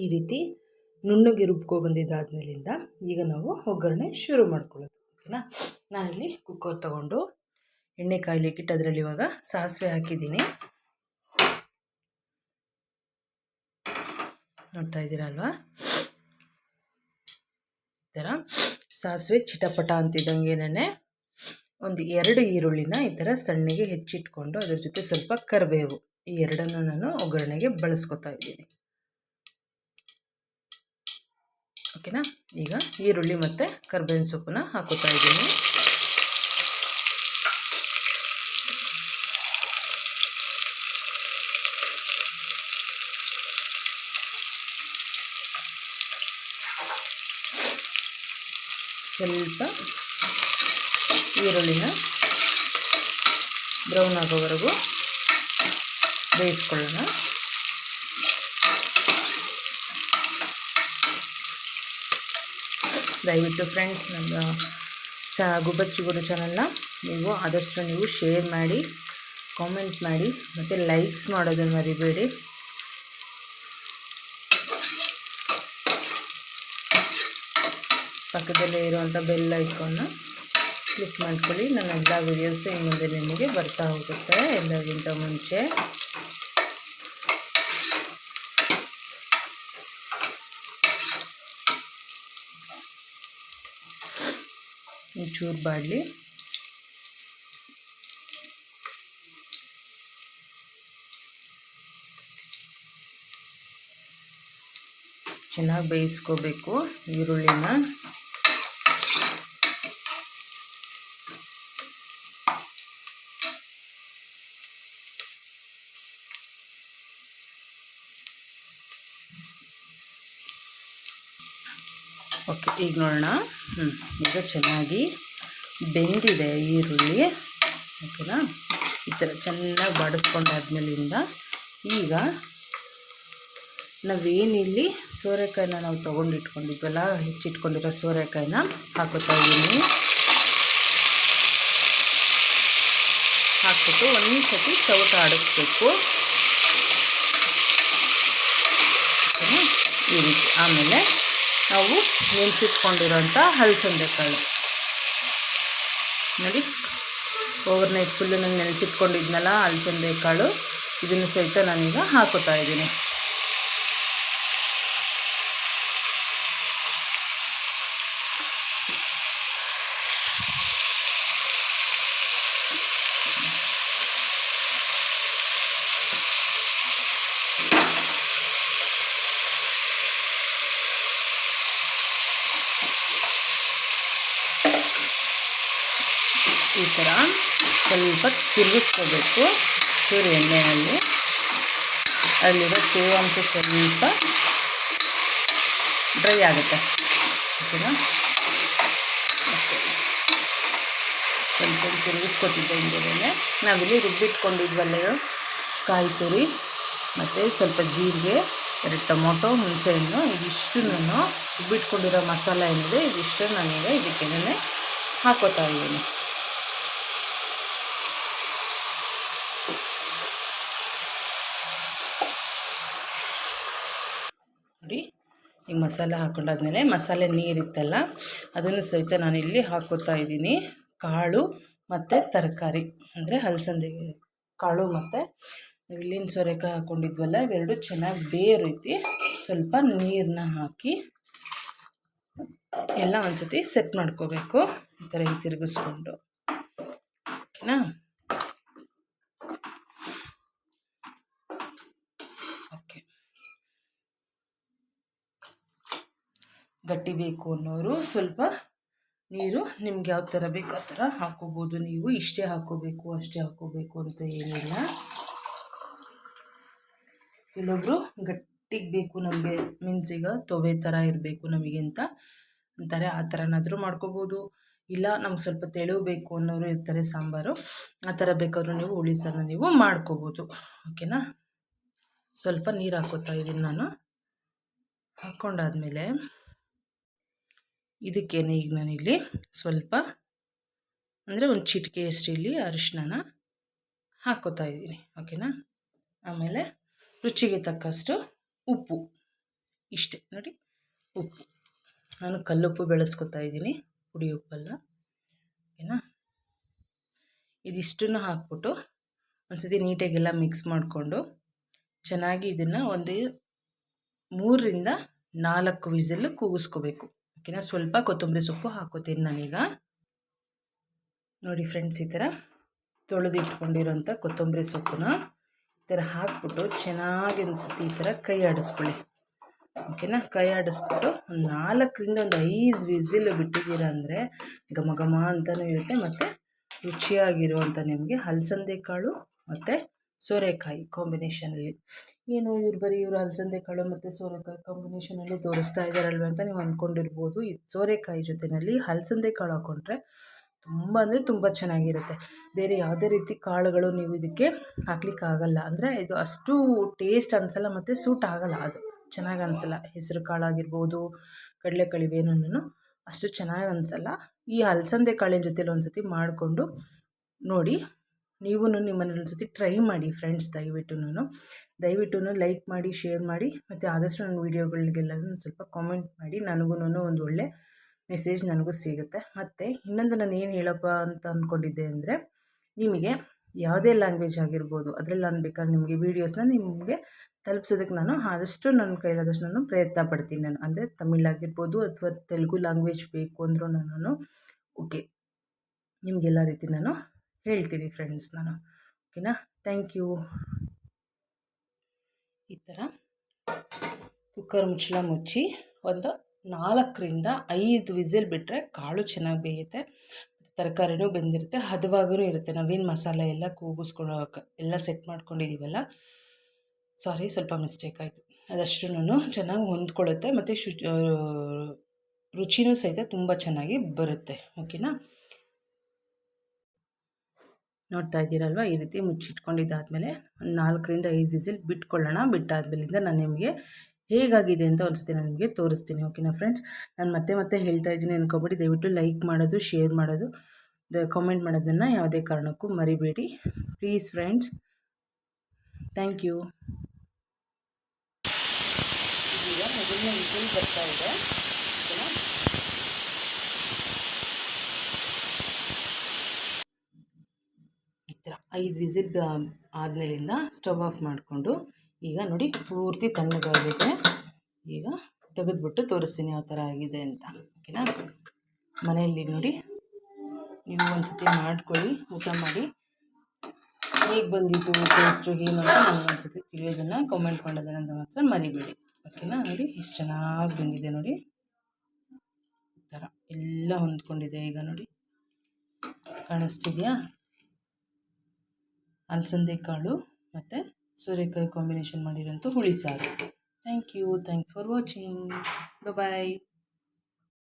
ಈ ರೀತಿ ನುಣ್ಣಗೆ ರುಬ್ಕೊಬಂದಿದ್ದಾದ್ಮೇಲಿಂದ ಈಗ ನಾವು ಒಗ್ಗರಣೆ ಶುರು ಮಾಡ್ಕೊಳ್ಳೋದು. ಓಕೆನಾ? ನಾನಿಲ್ಲಿ ಕುಕ್ಕರ್ ತೊಗೊಂಡು ಎಣ್ಣೆ ಕಾಯ್ಲಿಕ್ಕಿಟ್ಟು ಅದರಲ್ಲಿ ಇವಾಗ ಸಾಸಿವೆ ಹಾಕಿದ್ದೀನಿ. ನೋಡ್ತಾ ಇದ್ದೀರಾ ಅಲ್ವಾ? ಈ ಥರ ಸಾಸಿವೆ ಚಿಟಪಟ ಅಂತಿದ್ದಂಗೆನೇ ಒಂದು ಎರಡು ಈರುಳ್ಳಿನ ಈ ಥರ ಸಣ್ಣಗೆ ಹೆಚ್ಚಿಟ್ಕೊಂಡು ಅದ್ರ ಜೊತೆ ಸ್ವಲ್ಪ ಕರಿಬೇವು ಈ ಎರಡನ್ನು ನಾನು ಒಗ್ಗರಣೆಗೆ ಬಳಸ್ಕೊತಾ ಇದ್ದೀನಿ. ಓಕೆನಾ ಈಗ ಈರುಳ್ಳಿ ಮತ್ತು ಕರ್ಬೇವಿನ ಸೊಪ್ಪನ್ನ ಹಾಕೋತಾ ಇದ್ದೀನಿ. ಸ್ವಲ್ಪ ಈರುಳ್ಳಿನ ಬ್ರೌನ್ ಆಗೋವರೆಗೂ ಬೇಯಿಸ್ಕೊಳ್ಳೋಣ. ದಯವಿಟ್ಟು ಫ್ರೆಂಡ್ಸ್ ನಮ್ಮ ಚ ಗುಬ್ಬಚ್ಚಿಗುಡು ಚಾನಲ್ನ ನೀವು ಆದಷ್ಟು ನೀವು ಶೇರ್ ಮಾಡಿ ಕಾಮೆಂಟ್ ಮಾಡಿ, ಮತ್ತು ಲೈಕ್ಸ್ ಮಾಡೋದನ್ನು ಮರಿಬೇಡಿ. ಪಕ್ಕದಲ್ಲೇ ಇರುವಂಥ ಬೆಲ್ ಐಕಾನ್ನ ಕ್ಲಿಕ್ ಮಾಡ್ಕೊಳ್ಳಿ. ನನ್ನ ಎಲ್ಲ ವೀಡಿಯೋಸ್ ಇನ್ನು ಮುಂದೆ ನಿಮಗೆ ಬರ್ತಾ ಹೋಗುತ್ತೆ ಎಲ್ಲರಿಗಿಂತ ಮುಂಚೆ. ಒಂಚೂರು ಬಾಡಲಿ. ಚೆನ್ನಾಗಿ ಬೇಯಿಸ್ಕೋಬೇಕು ಈರುಳ್ಳಿನ. ಓಕೆ, ಈಗ ನೋಡೋಣ. ಹ್ಞೂ ಈಗ ಚೆನ್ನಾಗಿ ಬೆಂದಿದೆ ಈರುಳ್ಳಿ. ಓಕೆನಾ? ಈ ಥರ ಚೆನ್ನಾಗಿ ಬಾಡಿಸ್ಕೊಂಡಾದ್ಮೇಲಿಂದ ಈಗ ನಾವೇನಿಲ್ಲಿ ಸೋರೆಕಾಯಿನ ನಾವು ತೊಗೊಂಡಿಟ್ಕೊಂಡಿದ್ವಲ್ಲ, ಹೆಚ್ಚಿಟ್ಕೊಂಡಿರೋ ಸೋರೆಕಾಯಿನ ಹಾಕೋತಾ ಇದ್ದೀನಿ. ಹಾಕ್ಬಿಟ್ಟು ಒಂದು ಸತಿ ಚೌಟ ಆಡಿಸ್ಬೇಕು. ಈ ರೀತಿ. ಆಮೇಲೆ ನಾವು ನೆನೆಸಿಟ್ಕೊಂಡಿರೋಂಥ ಹಲಸಂದೆ ಕಾಳು ನೋಡಿ ಓವರ್ ನೈಟ್ ಫುಲ್ಲು ನಾನು ನೆನೆಸಿಟ್ಕೊಂಡಿದ್ನಲ್ಲ ಹಲಸಂದೆ ಕಾಳು ಇದನ್ನು ಸಹಿತ ನಾನೀಗ ಹಾಕೋತಾ ಇದ್ದೀನಿ. ಈ ಥರ ಸ್ವಲ್ಪ ತಿರುಗಿಸ್ಕೋಬೇಕು ಚೂರು ಎಣ್ಣೆಯಲ್ಲಿ. ಅಲ್ಲಿರೋ ತೇವಾಂಶ ಸ್ವಲ್ಪ ಡ್ರೈ ಆಗುತ್ತೆ. ಓಕೆನಾ? ಸ್ವಲ್ಪ ತಿರುಗಿಸ್ಕೊತಿದ್ದೆ ಹಿಂಗೆ ನಾವಿಲ್ಲಿ ರುಬ್ಬಿಟ್ಕೊಂಡಿದ್ವಲ್ಲ ಕಾಯಿ ತುರಿ ಮತ್ತು ಸ್ವಲ್ಪ ಜೀರಿಗೆ, ಎರಡು ಟೊಮೊಟೊ, ಹುಣಸೆಹಣ್ಣು ಇದಿಷ್ಟು ನಾನು ರುಬ್ಬಿಟ್ಕೊಂಡಿರೋ ಮಸಾಲ ಏನಿದೆ ಇದಿಷ್ಟು ನಾನೀಗ ಇದಕ್ಕೆ ಹಾಕೋತಾ ಇದ್ದೀನಿ ನೋಡಿ ಈಗ ಮಸಾಲೆ ಹಾಕೊಂಡಾದ್ಮೇಲೆ ಮಸಾಲೆ ನೀರಿತ್ತಲ್ಲ, ಅದನ್ನು ಸಹಿತ ನಾನು ಇಲ್ಲಿ ಹಾಕೋತಾ ಇದ್ದೀನಿ. ಕಾಳು ಮತ್ತು ತರಕಾರಿ, ಅಂದರೆ ಹಲಸಂದಿ ಕಾಳು ಮತ್ತು ಇಲ್ಲಿನ ಸೊರೆಕಾಯಿ ಹಾಕ್ಕೊಂಡಿದ್ವಲ್ಲ ಇವೆರಡು ಚೆನ್ನಾಗಿ ಬೇರೈತಿ ಸ್ವಲ್ಪ ನೀರನ್ನ ಹಾಕಿ ಎಲ್ಲ ಒಂದ್ಸತಿ ಸೆಟ್ ಮಾಡ್ಕೋಬೇಕು. ಈ ಥರ ತಿರುಗಿಸ್ಕೊಂಡು ಓಕೆನಾ? ಗಟ್ಟಿ ಬೇಕು ಅನ್ನೋರು ಸ್ವಲ್ಪ ನೀರು ನಿಮ್ಗೆ ಯಾವ ಥರ ಬೇಕು ಆ ಥರ ಹಾಕೋಬೋದು. ನೀವು ಇಷ್ಟೇ ಹಾಕೋಬೇಕು, ಅಷ್ಟೇ ಹಾಕೋಬೇಕು ಅಂತ ಏನಿಲ್ಲ. ಕೆಲವೊಬ್ಬರು ಗಟ್ಟಿಗೆ ಬೇಕು ನಮಗೆ ಮೀನ್ಸ್ ಈಗ ತೊವೆ ಥರ ಇರಬೇಕು ನಮಗೆ ಅಂತ ಅಂತಾರೆ. ಆ ಥರನಾದರೂ ಮಾಡ್ಕೋಬೋದು. ಇಲ್ಲ ನಮ್ಗೆ ಸ್ವಲ್ಪ ತೆಳು ಬೇಕು ಅನ್ನೋರು ಇರ್ತಾರೆ ಸಾಂಬಾರು, ಆ ಥರ ಬೇಕಾದ್ರೂ ನೀವು ಹುಳಿ ನೀವು ಮಾಡ್ಕೋಬೋದು. ಓಕೆನಾ ಸ್ವಲ್ಪ ನೀರು ಹಾಕೋತಾ ಇದ್ದೀನಿ ನಾನು. ಹಾಕ್ಕೊಂಡಾದ್ಮೇಲೆ ಇದಕ್ಕೇನೆ ಈಗ ನಾನಿಲ್ಲಿ ಸ್ವಲ್ಪ ಅಂದರೆ ಒಂದು ಚಿಟಿಕೆಯಷ್ಟು ಇಲ್ಲಿ ಅರಿಶಿನ ಹಾಕೋತಾ ಇದ್ದೀನಿ ಓಕೆನಾ ಆಮೇಲೆ ರುಚಿಗೆ ತಕ್ಕಷ್ಟು ಉಪ್ಪು, ಇಷ್ಟೇ. ನೋಡಿ, ಉಪ್ಪು. ನಾನು ಕಲ್ಲುಪ್ಪು ಬೆಳೆಸ್ಕೊತಾ ಇದ್ದೀನಿ, ಪುಡಿ ಉಪ್ಪಲ್ಲ ಓಕೆನಾ ಇದಿಷ್ಟನ್ನು ಹಾಕ್ಬಿಟ್ಟು ಒಂದ್ಸತಿ ನೀಟಾಗೆಲ್ಲ ಮಿಕ್ಸ್ ಮಾಡಿಕೊಂಡು ಚೆನ್ನಾಗಿ ಇದನ್ನು ಒಂದು ಮೂರರಿಂದ ನಾಲ್ಕು ವಿಸಿಲ್ ಕೂಗಿಸ್ಕೋಬೇಕು. ಓಕೆನಾ? ಸ್ವಲ್ಪ ಕೊತ್ತಂಬರಿ ಸೊಪ್ಪು ಹಾಕೋತೀನಿ ನಾನೀಗ. ನೋಡಿ ಫ್ರೆಂಡ್ಸ್, ಈ ಥರ ತೊಳೆದಿಟ್ಕೊಂಡಿರೋಂಥ ಕೊತ್ತಂಬರಿ ಸೊಪ್ಪನ್ನ ಈ ಥರ ಹಾಕ್ಬಿಟ್ಟು ಚೆನ್ನಾಗಿ ಅನಿಸುತ್ತೆ ಈ ಥರ ಕೈ ಆಡಿಸ್ಕೊಳ್ಳಿ. ಓಕೆನಾ? ಕೈ ಆಡಿಸ್ಬಿಟ್ಟು ಒಂದು ನಾಲ್ಕರಿಂದ ಒಂದು ಐದು ವಿಸಿಲ್ ಬಿಟ್ಟಿದ್ದೀರ ಅಂದರೆ ಘಮ ಘಮ ಅಂತಲೂ ಇರುತ್ತೆ, ಮತ್ತು ರುಚಿಯಾಗಿರುವಂಥ ನಿಮಗೆ ಹಲಸಂದೆ ಕಾಳು ಮತ್ತು ಸೋರೆಕಾಯಿ ಕಾಂಬಿನೇಷನಲ್ಲಿ ಏನು ಇವ್ರು ಬರೀ ಇವರು ಅಲಸಂದೆ ಕಾಳು ಮತ್ತು ಸೋರೆಕಾಯಿ ಕಾಂಬಿನೇಷನಲ್ಲಿ ತೋರಿಸ್ತಾ ಇದ್ದಾರಲ್ವ ಅಂತ ನೀವು ಅಂದ್ಕೊಂಡಿರ್ಬೋದು ಈ ಸೋರೆಕಾಯಿ ಜೊತೆಯಲ್ಲಿ ಹಲಸಂದೆ ಕಾಳು ಹಾಕ್ಕೊಂಡ್ರೆ ತುಂಬ ಅಂದರೆ ತುಂಬ ಚೆನ್ನಾಗಿರುತ್ತೆ. ಬೇರೆ ಯಾವುದೇ ರೀತಿ ಕಾಳುಗಳು ನೀವು ಇದಕ್ಕೆ ಹಾಕ್ಲಿಕ್ಕಾಗಲ್ಲ ಅಂದರೆ ಇದು ಅಷ್ಟು ಟೇಸ್ಟ್ ಅನಿಸಲ್ಲ ಮತ್ತು ಸೂಟ್ ಆಗಲ್ಲ ಅದು. ಚೆನ್ನಾಗಿ ಅನಿಸಲ್ಲ. ಹೆಸರು ಕಾಳಾಗಿರ್ಬೋದು ಕಡಲೆಕಾಳು ಇವೇನೂ ಅಷ್ಟು ಚೆನ್ನಾಗಿ ಅನಿಸಲ್ಲ. ಈ ಅಲಸಂದೆ ಕಾಳಿನ ಜೊತೆಲಿ ಒಂದು ಸತಿ ಮಾಡಿಕೊಂಡು ನೋಡಿ ನೀವು ಒಂದು ಸತಿ ಟ್ರೈ ಮಾಡಿ ಫ್ರೆಂಡ್ಸ್ ದಯವಿಟ್ಟು ದಯವಿಟ್ಟು ಲೈಕ್ ಮಾಡಿ, ಶೇರ್ ಮಾಡಿ, ಮತ್ತು ಆದಷ್ಟು ನನ್ನ ವೀಡಿಯೋಗಳಿಗೆಲ್ಲ ಸ್ವಲ್ಪ ಕಾಮೆಂಟ್ ಮಾಡಿ ನನಗೂ ಒಂದು ಒಳ್ಳೆ ಮೆಸೇಜ್ ನನಗೂ ಸಿಗುತ್ತೆ. ಮತ್ತು ಇನ್ನೊಂದು ನಾನು ಏನು ಹೇಳಪ್ಪ ಅಂತ ಅಂದ್ಕೊಂಡಿದ್ದೆ ಅಂದರೆ, ನಿಮಗೆ ಯಾವುದೇ ಲ್ಯಾಂಗ್ವೇಜ್ ಆಗಿರ್ಬೋದು, ಅದರಲ್ಲಿ ನಾನು ಬೇಕಾದ್ರೆ ನಿಮಗೆ ವೀಡಿಯೋಸ್ನ ನಿಮಗೆ ತಲುಪ್ಸೋದಕ್ಕೆ ನಾನು ಆದಷ್ಟು ನನ್ನ ಕೈಲಾದಷ್ಟು ನಾನು ಪ್ರಯತ್ನ ಪಡ್ತೀನಿ ನಾನು. ಅಂದರೆ ತಮಿಳ್ ಆಗಿರ್ಬೋದು ಅಥವಾ ತೆಲುಗು ಲ್ಯಾಂಗ್ವೇಜ್ ಬೇಕು ಅಂದರೂ ನಾನು ಓಕೆ, ನಿಮಗೆಲ್ಲ ರೀತಿ ನಾನು ಹೇಳ್ತೀನಿ ಫ್ರೆಂಡ್ಸ್ ನಾನು. ಓಕೆನಾ ಥ್ಯಾಂಕ್ ಯು ಈ ಥರ ಕುಕ್ಕರ್ ಮುಚ್ಚಳ ಮುಚ್ಚಿ ಒಂದು ನಾಲ್ಕರಿಂದ ಐದು ವಿಸಿಲ್ ಬಿಟ್ಟರೆ ಕಾಳು ಚೆನ್ನಾಗಿ ಬೇಯುತ್ತೆ. ತರಕಾರಿನೂ ಬೆಂದಿರುತ್ತೆ ಹದವಾಗೂ ಇರುತ್ತೆ. ನಾವೇನು ಮಸಾಲೆ ಎಲ್ಲ ಕೂಗಿಸ್ಕೊಂಡು ಎಲ್ಲ ಸೆಟ್ ಮಾಡ್ಕೊಂಡಿದ್ದೀವಲ್ಲ ಸಾರಿ ಸ್ವಲ್ಪ ಮಿಸ್ಟೇಕ್ ಆಯಿತು. ಅದಷ್ಟು ಚೆನ್ನಾಗಿ ಹೊಂದ್ಕೊಳ್ಳುತ್ತೆ ಮತ್ತು ಶುಚಿ ರುಚಿನೂ ಸಹಿತ ತುಂಬ ಚೆನ್ನಾಗಿ ಬರುತ್ತೆ. ಓಕೆನಾ ನೋಡ್ತಾ ಇದ್ದೀರಲ್ವ? ಈ ರೀತಿ ಮುಚ್ಚಿಟ್ಕೊಂಡಿದ್ದಾದಮೇಲೆ ಒಂದು ನಾಲ್ಕರಿಂದ ಐದು ವಿಸಿಲ್ ಬಿಟ್ಕೊಳ್ಳೋಣ. ಬಿಟ್ಟಾದ್ಮೇಲಿಂದ ನಾನು ನಿಮಗೆ ಹೇಗಾಗಿದೆ ಅಂತ ಒಂದ್ಸತಿ ನಾನು ನಿಮಗೆ ತೋರಿಸ್ತೀನಿ ಓಕೆನಾ ಫ್ರೆಂಡ್ಸ್ ನಾನು ಮತ್ತೆ ಮತ್ತೆ ಹೇಳ್ತಾ ಇದ್ದೀನಿ, ಅನ್ಕೊಬೇಡಿ. ದಯವಿಟ್ಟು ಲೈಕ್ ಮಾಡೋದು ಶೇರ್ ಮಾಡೋದು, ದ ಕಾಮೆಂಟ್ ಮಾಡೋದನ್ನು ಯಾವುದೇ ಕಾರಣಕ್ಕೂ ಮರಿಬೇಡಿ. ಪ್ಲೀಸ್ ಫ್ರೆಂಡ್ಸ್ ಥ್ಯಾಂಕ್ ಯು ಈಗ ಮೊದಲನೇ ವಿಸಿಲ್ ಬರ್ತಾ ಇದೆ ಈ ಥರ ಐದು ವಿಸಿಲ್ ಆದಮೇಲಿಂದ ಸ್ಟವ್ ಆಫ್ ಮಾಡಿಕೊಂಡು, ಈಗ ನೋಡಿ ಪೂರ್ತಿ ತಣ್ಣಗಾಗಿದೆ ಈಗ ತೆಗೆದುಬಿಟ್ಟು ತೋರಿಸ್ತೀನಿ ಯಾವ ಥರ ಆಗಿದೆ ಅಂತ. ಓಕೆನಾ? ಮನೆಯಲ್ಲಿ ನೋಡಿ, ನೀವು ಒಂದ್ಸತಿ ಮಾಡ್ಕೊಳ್ಳಿ, ಊಟ ಮಾಡಿ. ಹೇಗೆ ಬಂದಿದ್ದು ಟೇಸ್ಟು ಏನು ಅಂತ ಒಂದು ಸತಿ ತಿಳಿಯೋದನ್ನು ಕಮೆಂಟ್ ಮಾಡೋದನ್ನು ಮಾತ್ರ ಮರಿಬೇಡಿ. ಓಕೆನಾ? ನೋಡಿ, ಎಷ್ಟು ಚೆನ್ನಾಗಿ ಬಂದಿದೆ ನೋಡಿ. ಥರ ಎಲ್ಲ ಹೊಂದ್ಕೊಂಡಿದೆ ಈಗ ನೋಡಿ. ಕಾಣಿಸ್ತಿದೆಯಾ? ಅಲಸಂದೆ ಕಾಳು ಮತ್ತು ಸೋರೆಕಾಯಿ ಕಾಂಬಿನೇಷನ್ ಮಾಡಿರೋಂಥ ಹುಳಿ ಸಾರು. Thank you thanks for watching bye